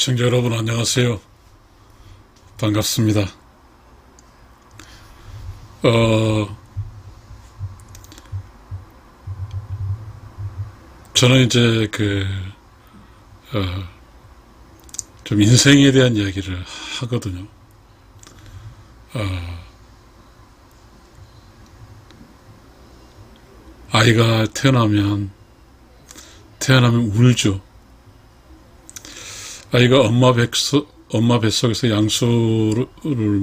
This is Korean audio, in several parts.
시청자 여러분 안녕하세요. 반갑습니다. 어, 저는 이제 그, 어, 좀 인생에 대한 이야기를 하거든요. 어, 아이가 태어나면, 태어나면 울죠. 아이가 엄마 뱃속, 엄마 뱃속에서 양수를,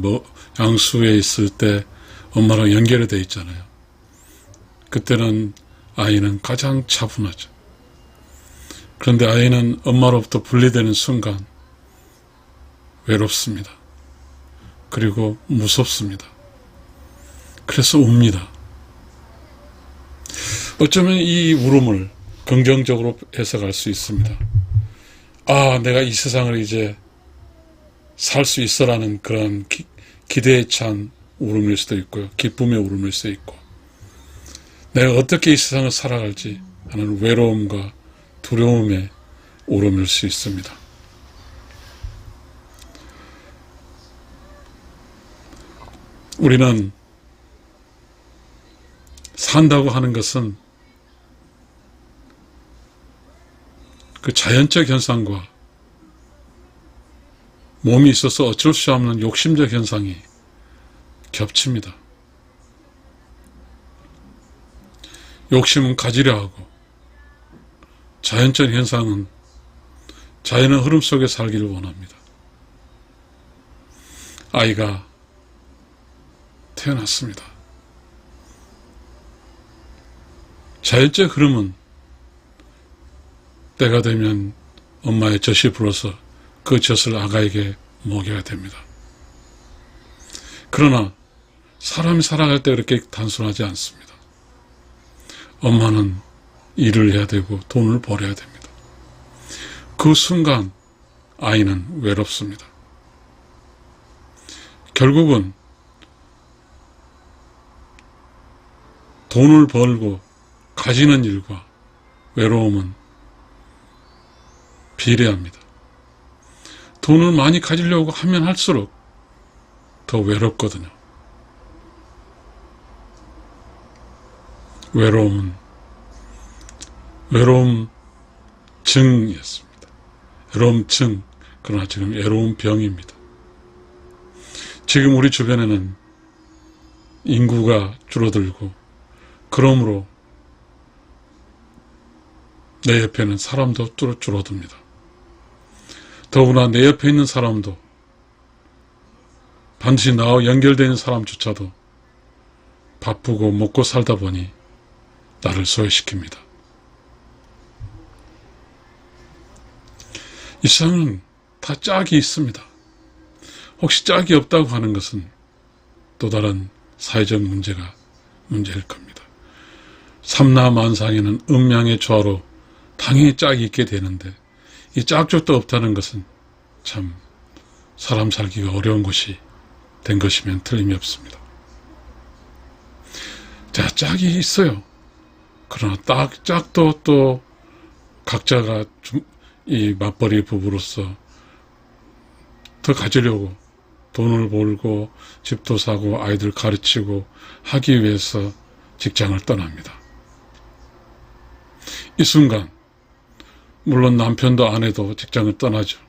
뭐, 양수에 있을 때 엄마랑 연결이 돼 있잖아요. 그때는 아이는 가장 차분하죠. 그런데 아이는 엄마로부터 분리되는 순간 외롭습니다. 그리고 무섭습니다. 그래서 웁니다. 어쩌면 이 울음을 긍정적으로 해석할 수 있습니다. 아, 내가 이 세상을 이제 살 수 있어라는 그런 기, 기대에 찬 울음일 수도 있고요. 기쁨의 울음일 수도 있고. 내가 어떻게 이 세상을 살아갈지 하는 외로움과 두려움의 울음일 수 있습니다. 우리는 산다고 하는 것은 그 자연적 현상과 몸이 있어서 어쩔 수 없는 욕심적 현상이 겹칩니다. 욕심은 가지려 하고 자연적 현상은 자연의 흐름 속에 살기를 원합니다. 아이가 태어났습니다. 자연적 흐름은 때가 되면 엄마의 젖이 불어서 그 젖을 아가에게 먹여야 됩니다. 그러나 사람이 살아갈 때 그렇게 단순하지 않습니다. 엄마는 일을 해야 되고 돈을 벌어야 됩니다. 그 순간 아이는 외롭습니다. 결국은 돈을 벌고 가지는 일과 외로움은 비례합니다. 돈을 많이 가지려고 하면 할수록 더 외롭거든요. 외로움은 외로움 증이었습니다. 외로움 증, 그러나 지금 외로움 병입니다. 지금 우리 주변에는 인구가 줄어들고, 그러므로 내 옆에는 사람도 줄어듭니다. 더구나 내 옆에 있는 사람도 반드시 나와 연결되는 사람조차도 바쁘고 먹고 살다 보니 나를 소외시킵니다. 이 세상은 다 짝이 있습니다. 혹시 짝이 없다고 하는 것은 또 다른 사회적 문제가 문제일 겁니다. 삼라만상에는 음양의 조화로 당연히 짝이 있게 되는데 이 짝족도 없다는 것은 참 사람 살기가 어려운 것이 된 것이면 틀림이 없습니다. 자, 짝이 있어요. 그러나 딱, 짝도 또 각자가 좀, 이 맞벌이 부부로서 더 가지려고 돈을 벌고 집도 사고 아이들 가르치고 하기 위해서 직장을 떠납니다. 이 순간 물론 남편도 아내도 직장을 떠나죠.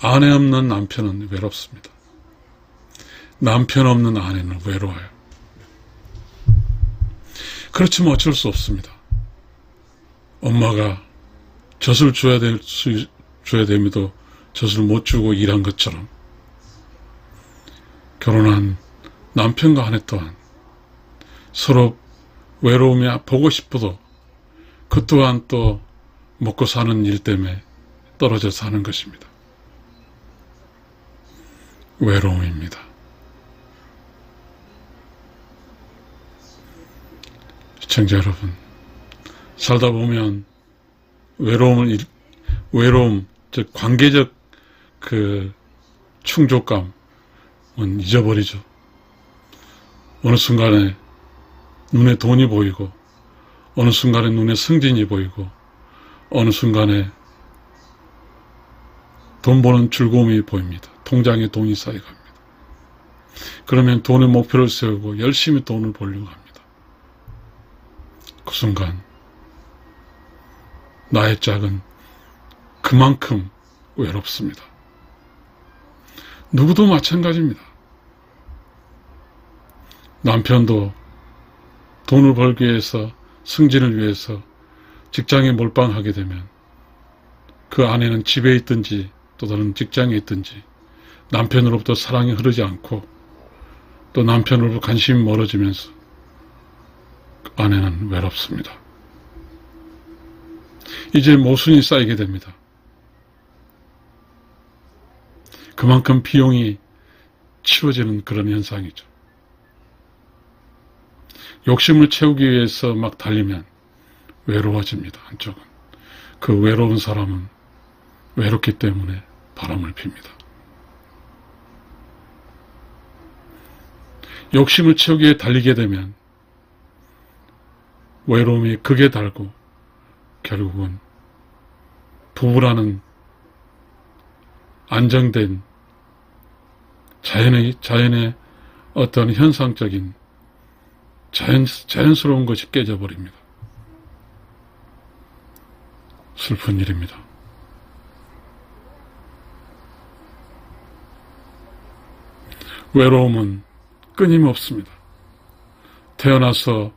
아내 없는 남편은 외롭습니다. 남편 없는 아내는 외로워요. 그렇지만 어쩔 수 없습니다. 엄마가 젖을 줘야 될 수, 줘야 됨에도 젖을 못 주고 일한 것처럼 결혼한 남편과 아내 또한 서로 외로움이 보고 싶어도 그 또한 또 먹고 사는 일 때문에 떨어져 사는 것입니다. 외로움입니다. 시청자 여러분, 살다 보면 외로움을, 일- 외로움, 즉, 관계적 그 충족감은 잊어버리죠. 어느 순간에 눈에 돈이 보이고, 어느 순간에 눈에 승진이 보이고, 어느 순간에 돈 버는 즐거움이 보입니다. 통장에 돈이 쌓여갑니다. 그러면 돈의 목표를 세우고 열심히 돈을 벌려고 합니다. 그 순간 나의 짝은 그만큼 외롭습니다. 누구도 마찬가지입니다. 남편도 돈을 벌기 위해서 승진을 위해서 직장에 몰빵하게 되면 그 아내는 집에 있든지 또 다른 직장에 있든지 남편으로부터 사랑이 흐르지 않고 또 남편으로부터 관심이 멀어지면서 그 아내는 외롭습니다. 이제 모순이 쌓이게 됩니다. 그만큼 비용이 치워지는 그런 현상이죠. 욕심을 채우기 위해서 막 달리면 외로워집니다. 한쪽은. 그 외로운 사람은 외롭기 때문에 바람을 핍니다. 욕심을 채우기 위해 달리게 되면 외로움이 극에 달고 결국은 부부라는 안정된 자연의, 자연의 어떤 현상적인 자연, 자연스러운 것이 깨져버립니다. 슬픈 일입니다. 외로움은 끊임없습니다. 태어나서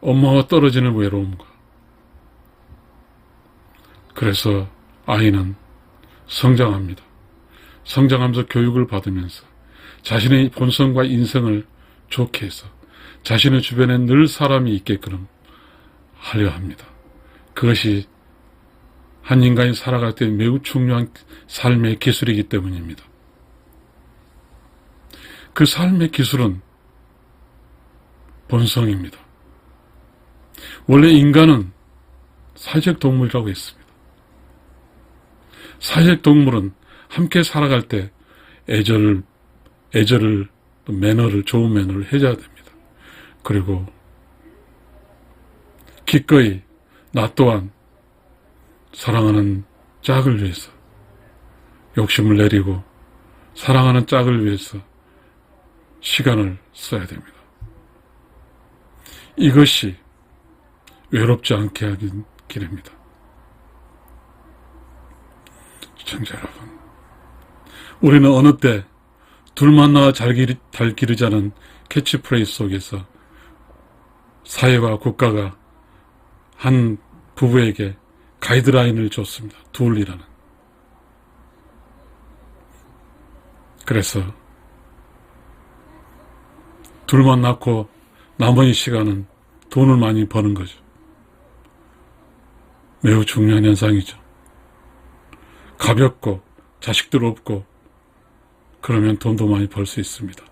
엄마와 떨어지는 외로움과 그래서 아이는 성장합니다. 성장하면서 교육을 받으면서 자신의 본성과 인성을 좋게 해서 자신의 주변에 늘 사람이 있게끔 하려 합니다. 그것이 한 인간이 살아갈 때 매우 중요한 삶의 기술이기 때문입니다. 그 삶의 기술은 본성입니다. 원래 인간은 사회적 동물이라고 했습니다. 사회적 동물은 함께 살아갈 때 애절을, 애절을, 매너를, 좋은 매너를 해줘야 됩니다. 그리고 기꺼이 나 또한 사랑하는 짝을 위해서 욕심을 내리고 사랑하는 짝을 위해서 시간을 써야 됩니다. 이것이 외롭지 않게 하긴 길입니다. 시청자 여러분, 우리는 어느 때 둘 만나 잘, 기르, 잘 기르자는 캐치프레이즈 속에서 사회와 국가가 한 부부에게 가이드라인을 줬습니다. 둘이라는. 그래서 둘만 낳고 나머지 시간은 돈을 많이 버는 거죠. 매우 중요한 현상이죠. 가볍고 자식들 없고 그러면 돈도 많이 벌 수 있습니다.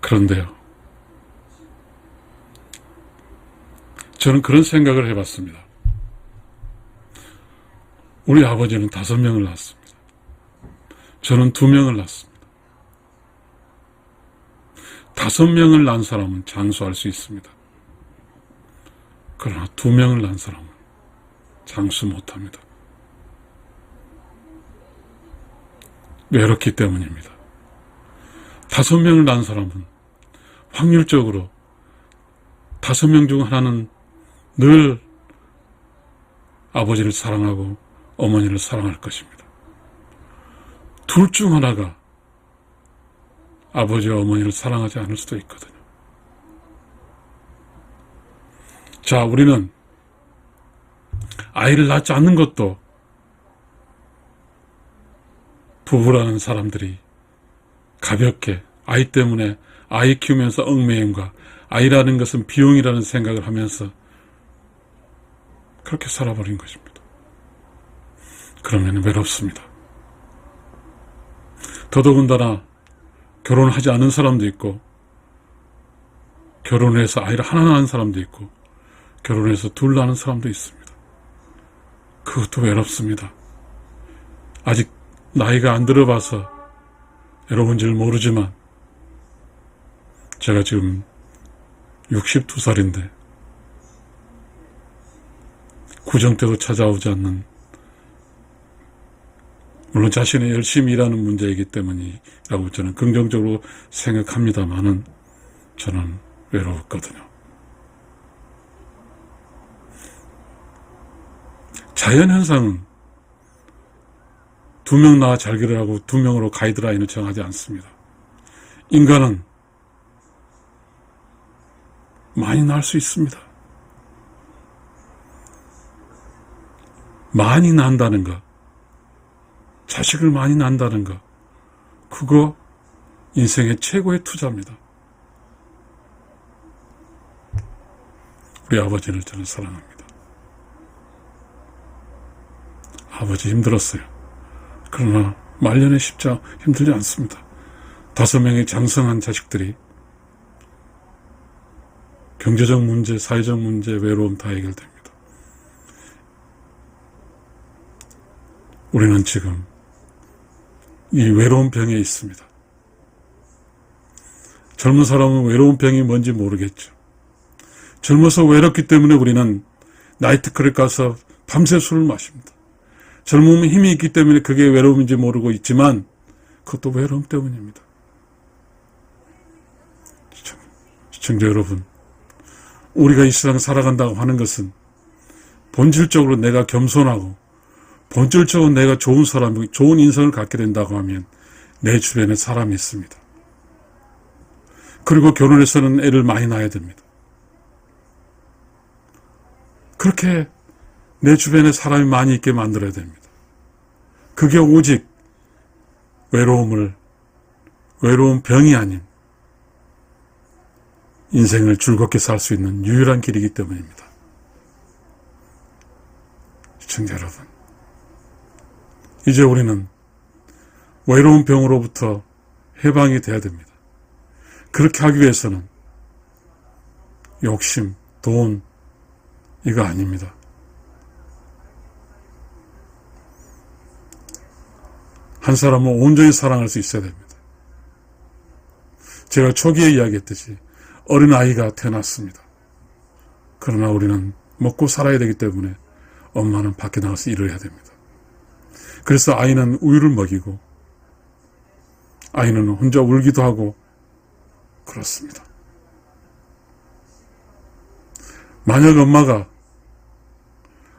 그런데요. 저는 그런 생각을 해봤습니다. 우리 아버지는 다섯 명을 낳았습니다. 저는 두 명을 낳았습니다. 다섯 명을 낳은 사람은 장수할 수 있습니다. 그러나 두 명을 낳은 사람은 장수 못합니다. 외롭기 때문입니다. 다섯 명을 낳은 사람은 확률적으로 다섯 명 중 하나는 늘 아버지를 사랑하고 어머니를 사랑할 것입니다. 둘 중 하나가 아버지와 어머니를 사랑하지 않을 수도 있거든요. 자, 우리는 아이를 낳지 않는 것도 부부라는 사람들이 가볍게 아이 때문에 아이 키우면서 얽매임과 아이라는 것은 비용이라는 생각을 하면서 그렇게 살아버린 것입니다. 그러면 외롭습니다. 더더군다나 결혼을 하지 않은 사람도 있고 결혼해서 아이를 하나 낳은 사람도 있고 결혼해서 둘 낳는 사람도 있습니다. 그것도 외롭습니다. 아직 나이가 안 들어봐서 여러분줄 모르지만 제가 지금 62살인데 구정태도 찾아오지 않는 물론 자신의 열심히 일하는 문제이기 때문이라고 저는 긍정적으로 생각합니다만은 저는 외로웠거든요. 자연현상은 두 명 나와 잘기를 하고 두 명으로 가이드라인을 정하지 않습니다. 인간은 많이 날 수 있습니다. 많이 난다는 것, 자식을 많이 난다는 것, 그거 인생의 최고의 투자입니다. 우리 아버지를 저는 사랑합니다. 아버지 힘들었어요. 그러나 말년에 쉽지 않- 힘들지 않습니다. 다섯 명의 장성한 자식들이 경제적 문제, 사회적 문제, 외로움 다 해결됩니다. 우리는 지금 이 외로운 병에 있습니다. 젊은 사람은 외로운 병이 뭔지 모르겠죠. 젊어서 외롭기 때문에 우리는 나이트클럽 가서 밤새 술을 마십니다. 젊으면 힘이 있기 때문에 그게 외로움인지 모르고 있지만 그것도 외로움 때문입니다. 시청- 시청자 여러분, 우리가 이 세상 살아간다고 하는 것은 본질적으로 내가 겸손하고 본질적으로 내가 좋은 사람이고 좋은 인성을 갖게 된다고 하면 내 주변에 사람이 있습니다. 그리고 결혼해서는 애를 많이 낳아야 됩니다. 그렇게 내 주변에 사람이 많이 있게 만들어야 됩니다. 그게 오직 외로움을, 외로운 병이 아닌 인생을 즐겁게 살 수 있는 유일한 길이기 때문입니다. 시청자 여러분, 이제 우리는 외로운 병으로부터 해방이 돼야 됩니다. 그렇게 하기 위해서는 욕심, 돈, 이거 아닙니다. 한 사람은 온전히 사랑할 수 있어야 됩니다. 제가 초기에 이야기했듯이 어린 아이가 태어났습니다. 그러나 우리는 먹고 살아야 되기 때문에 엄마는 밖에 나가서 일을 해야 됩니다. 그래서 아이는 우유를 먹이고 아이는 혼자 울기도 하고 그렇습니다. 만약 엄마가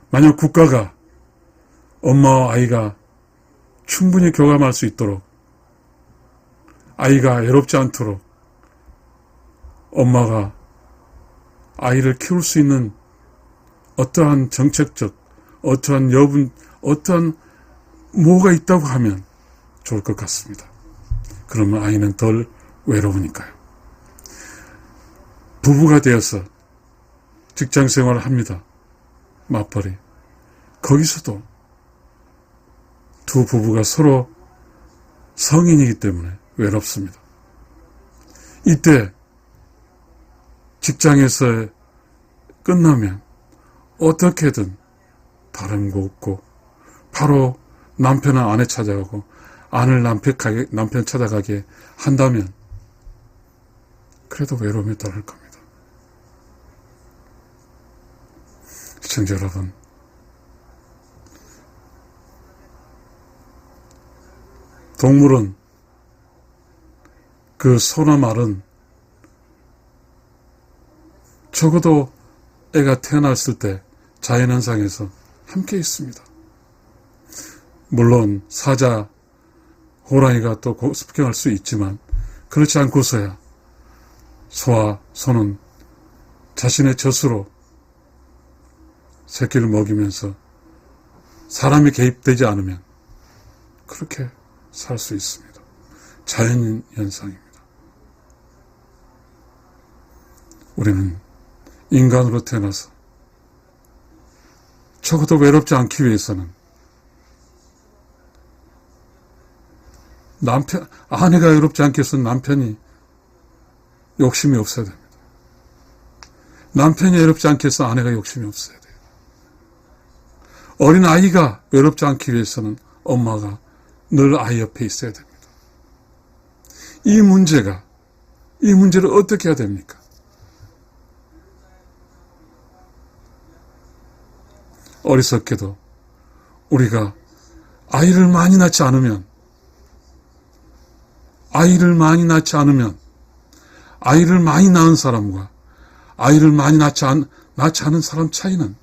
만약 국가가 엄마와 아이가 충분히 교감할 수 있도록 아이가 외롭지 않도록 엄마가 아이를 키울 수 있는 어떠한 정책적, 어떠한 여분, 어떠한 뭐가 있다고 하면 좋을 것 같습니다. 그러면 아이는 덜 외로우니까요. 부부가 되어서 직장 생활을 합니다. 맞벌이. 거기서도 두 부부가 서로 성인이기 때문에 외롭습니다. 이때 직장에서 끝나면 어떻게든 곳 없고 바로 남편은 아내 찾아가고 아내를 남편, 가게, 남편 찾아가게 한다면 그래도 외로움이 덜할 겁니다. 시청자 여러분 동물은 그 소나 말은 적어도 애가 태어났을 때 자연현상에서 함께 있습니다. 물론 사자, 호랑이가 또 습격할 수 있지만 그렇지 않고서야 소와 소는 자신의 젖으로 새끼를 먹이면서 사람이 개입되지 않으면 그렇게 살 수 있습니다. 자연 현상입니다. 우리는 인간으로 태어나서 적어도 외롭지 않기 위해서는 남편, 아내가 외롭지 해서 남편이 욕심이 없어야 됩니다. 남편이 외롭지 해서 아내가 욕심이 없어야 돼요. 어린 아이가 외롭지 않기 위해서는 엄마가 늘 아이 옆에 있어야 됩니다. 이 문제가, 이 문제를 어떻게 해야 됩니까? 어리석게도 우리가 아이를 많이 낳지 않으면 아이를 많이 낳지 않으면 아이를 많이 낳은 사람과 아이를 많이 낳지, 않, 낳지 않은 사람 차이는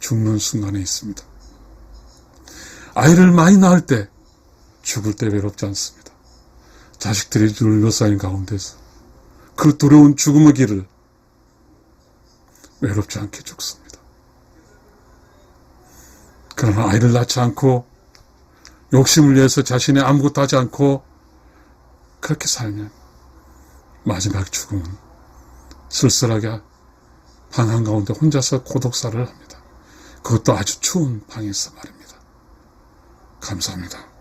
죽는 순간에 있습니다. 아이를 많이 낳을 때 죽을 때 외롭지 않습니다. 자식들이 둘러싸인 가운데서 그 두려운 죽음의 길을 외롭지 않게 죽습니다. 그러나 아이를 낳지 않고 욕심을 위해서 자신이 아무것도 하지 않고 그렇게 살면 마지막 죽음은 쓸쓸하게 방 한가운데 혼자서 고독사를 합니다. 그것도 아주 추운 방에서 말입니다. 감사합니다.